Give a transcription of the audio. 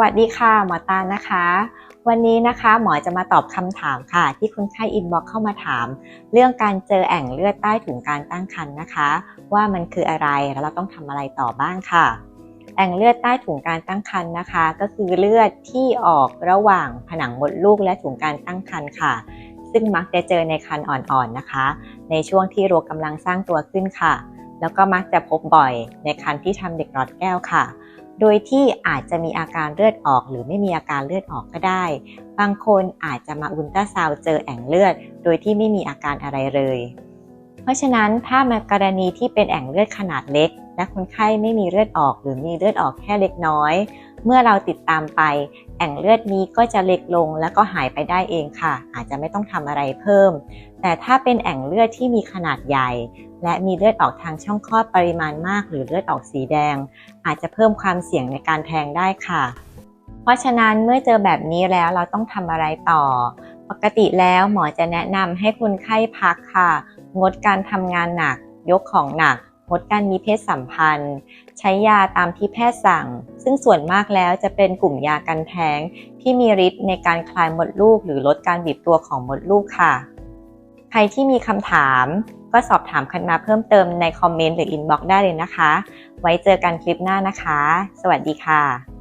วัสดีค่ะ หมอตานะคะ วันนี้นะคะหมอจะมาตอบคำถามค่ะ ที่คนไข้อินบ็อกเข้ามาถาม เรื่องการเจอแอ่งเลือดใต้ถุงการตั้งครรภ์นะคะ ว่ามันคืออะไรแล้วเราต้องทำอะไรต่อบ้างค่ะ แอ่งเลือดใต้ถุงการตั้งครรภ์นะคะ ก็คือเลือดที่ออกระหว่างผนังมดลูกและถุงการตั้งครรภ์ค่ะ ซึ่งมักจะเจอในครรภ์อ่อนๆนะคะ ในช่วงที่รคกำลังสร้างตัวขึ้นค่ะ แล้วก็มักจะพบบ่อยในครรภ์ที่ทำเด็กหลอดแก้วค่ะ โดยที่อาจจะมีอาการเลือดออก หรือไม่มีอาการเลือดออกก็ได้ บางคนอาจจะมาอุลตราซาวด์เจอแอ่งเลือด โดยที่ไม่มีอาการอะไรเลย เพราะฉะนั้นถ้ามากรณีที่เป็นแอ่งเลือดขนาดเล็ก และคนไข้ไม่มีเลือดออก หรือมีเลือดออกแค่เล็กน้อย เมื่อเราติดตามไป แอ่งเลือดนี้ก็จะเล็กลงแล้วก็หายไปได้เองค่ะ อาจจะไม่ต้องทำอะไรเพิ่ม แต่ถ้าเป็นแอ่งเลือดที่มีขนาดใหญ่ และมีเลือดออกทางช่องคลอดปริมาณมาก หรือเลือดออกสีแดง อาจจะเพิ่มความเสี่ยงในการแทงได้ค่ะ เพราะฉะนั้นเมื่อเจอแบบนี้แล้วเราต้องทำอะไรต่อ ปกติแล้วหมอจะแนะนำให้คนไข้พักค่ะ งดการทำงานหนัก ยกของหนักงดการมีเพศสัมพันธ์ ใช้ยาตามที่แพทย์สั่ง ซึ่งส่วนมากแล้วจะเป็นกลุ่มยากันแท้ง ที่มีฤทธิ์ในการคลายมดลูก หรือลดการบีบตัวของมดลูกค่ะ ใครที่มีคำถาม ก็สอบถามคันมาเพิ่มเติมในคอมเมนต์หรืออินบ็อกซ์ได้เลยนะคะ ไว้เจอกันคลิปหน้านะคะ สวัสดีค่ะ